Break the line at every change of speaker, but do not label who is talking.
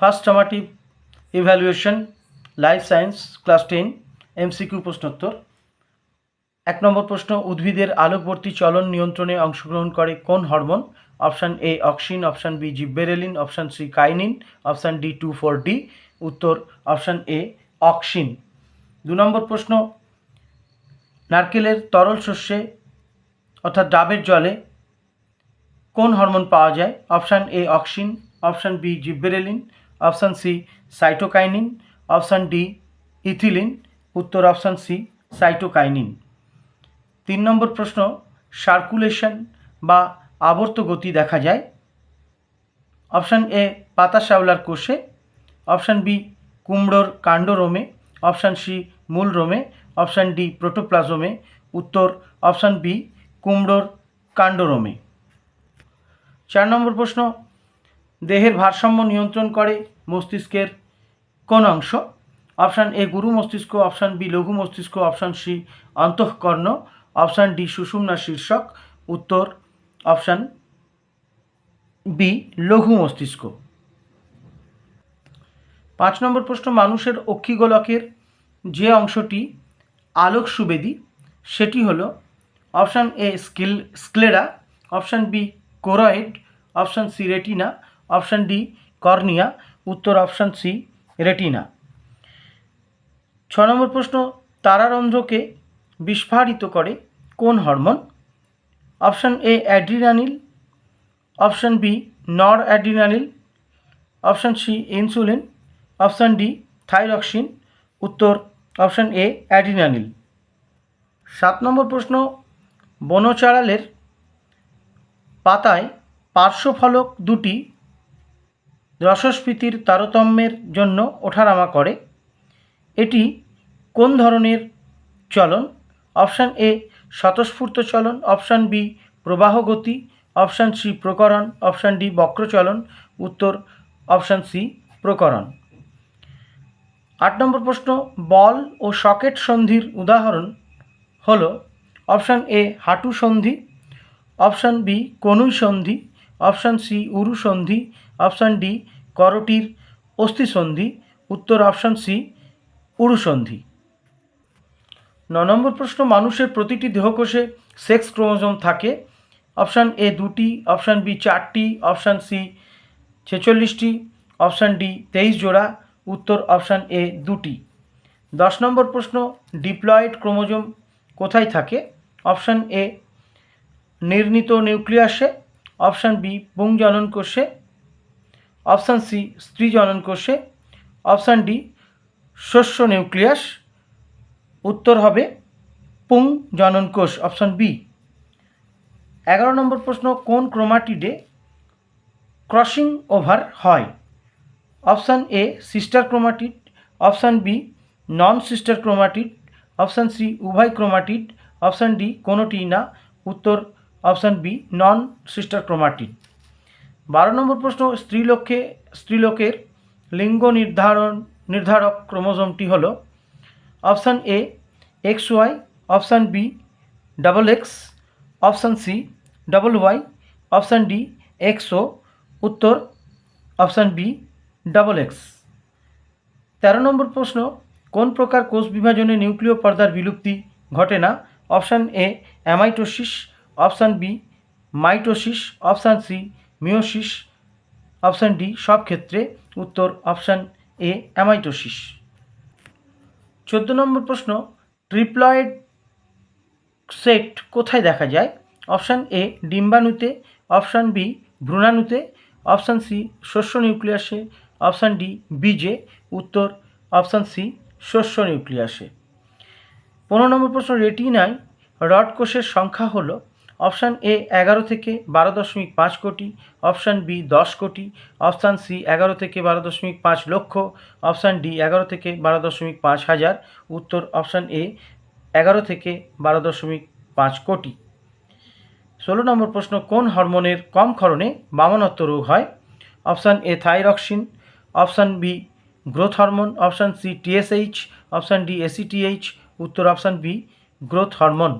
First summative evaluation life science class ten MCQ প্রশ্নোত্তর। এক নম্বর প্রশ্ন, উদ্ভিদের আলোকবর্তী চলন নিয়ন্ত্রণে অংশগ্রহণ করে কোন hormone? Option A auxin option B gibberellin option C kinin option D two four D উত্তর, অপশান এ অক্সিন দু নম্বর প্রশ্ন, নারকেলের তরল শস্যে, অর্থাৎ ডাবের জলে কোন হরমোন পাওয়া যায়? Option A auxin option B gibberellin option C, cytokinin. Option D, ethylene. উত্তর অপশান সি, সাইটোকাইনিন। তিন নম্বর প্রশ্ন, সার্কুলেশন বা আবর্ত গতি দেখা যায়? অপশান এ, পাতা শ্যাওলার কোষে। অপশান বি, কুমড়োর কাণ্ডরোমে। অপশান সি মূল রোমে অপশান ডি, প্রোটোপ্লাজমে। উত্তর অপশান বি, কুমড়োর কাণ্ডরোমে। চার নম্বর প্রশ্ন দেহের ভারসাম্য নিয়ন্ত্রণ করে মস্তিষ্কের কোন অংশ। অপশান এ গুরু মস্তিষ্ক, অপশান বি লঘু মস্তিষ্ক, অপশান সি অন্তঃকর্ণ, অপশান ডি সুষুম্না শীর্ষক, উত্তর অপশান বি লঘু মস্তিষ্ক। পাঁচ নম্বর প্রশ্ন, মানুষের অক্ষিগোলকের যে অংশটি আলোক সুবেদী, সেটি হল option A skill, sclera, option B choroid, option C retina option D, cornea, উত্তর অপশান সি, রেটিনা। ছ নম্বর প্রশ্ন, তারারন্ধ্রকে বিস্ফারিত করে কোন hormone? Option A adrenaline option B noradrenaline option C, insulin. Option D, thyroxine. উত্তর অপশান এ অ্যাড্রিনানিল সাত নম্বর প্রশ্ন বনচারালের পাতায় পার্শ্বফলক দুটি রসস্ফীতির তারতম্যের জন্য ওঠানামা করে। এটি কোন ধরনের চলন? অপশান এ, স্বতঃস্ফূর্ত চলন। অপশান বি, প্রবাহ গতি। অপশান সি, প্রকরণ। অপশান ডি, বক্রচলন। উত্তর, অপশান সি, প্রকরণ। আট নম্বর প্রশ্ন, বল ও সকেট সন্ধির উদাহরণ হল অপশান এ, হাঁটু সন্ধি। অপশান বি, কনুই সন্ধি। অপশান সি, উরু সন্ধি। অপশান ডি করটির অস্থিসন্ধি উত্তর অপশান সি উরু সন্ধি ন নম্বর প্রশ্ন, মানুষের প্রতিটি দেহকোষে সেক্স ক্রোমোজোম থাকে। অপশান এ দুটি, অপশান বি চারটি, অপশান সি ছেচল্লিশটি, অপশান ডি তেইশ জোড়া, উত্তর অপশান এ দুটি। দশ নম্বর প্রশ্ন, ডিপ্লয়েড ক্রোমোজোম কোথায় থাকে? অপশান এ নির্ণীত নিউক্লিয়াসে, অপশান বি পুংজনন কোষে অপশান সি, স্ত্রী জনন কোষে। অপশান ডি, শস্য নিউক্লিয়াস। উত্তর হবে পুং জনন কোষ, অপশান বি। এগারো নম্বর প্রশ্ন, কোন ক্রোমাটিডে ক্রসিং ওভার হয়? Option A, sister chromatid. Option B, non sister chromatid. Option C, উভয় ক্রোমাটিড। অপশান ডি কোনোটি না। উত্তর, option B, non sister chromatid. বারো নম্বর প্রশ্ন স্ত্রীলোককে স্ত্রীলোকের লিঙ্গ নির্ধারণ, নির্ধারক ক্রোমোজোমটি হল option A, X Y, option B, double X, option C, double Y, option D X O উত্তর অপশান বি, ডাবল এক্স। তেরো নম্বর প্রশ্ন, কোন প্রকার কোষ বিভাজনে নিউক্লিয় পর্দার বিলুপ্তি ঘটে না? Option A, amitosis, option B, mitosis, option C meiosis option D, সব ক্ষেত্রে উত্তর অপশান এ, অ্যামাইটোসিস। চোদ্দ নম্বর প্রশ্ন, ট্রিপ্লয়েড সেট কোথায় দেখা যায়? অপশান এ, ডিম্বাণুতে, অপশান বি, ভ্রূণাণুতে, অপশান সি, শস্য নিউক্লিয়াসে, অপশান ডি, বীজে, উত্তর অপশান সি, শস্য নিউক্লিয়াসে। পনেরো নম্বর প্রশ্ন, রেটিনায় রড কোষের সংখ্যা হলো অপশান এ এগারো থেকে বারো দশমিক পাঁচ কোটি, অপশান বি দশ কোটি, অপশান সি এগারো থেকে বারো দশমিক পাঁচ লক্ষ, অপশান ডি এগারো থেকে বারো দশমিক পাঁচ হাজার, উত্তর অপশান এ এগারো থেকে বারো দশমিক পাঁচ কোটি। ষোলো নম্বর প্রশ্ন, কোন হরমোনের কম ক্ষরণে বামনত্ব রোগ হয়? Option A thyroxine, option B growth hormone, option C TSH option D ACTH উত্তর অপশান বি গ্রোথ হরমোন।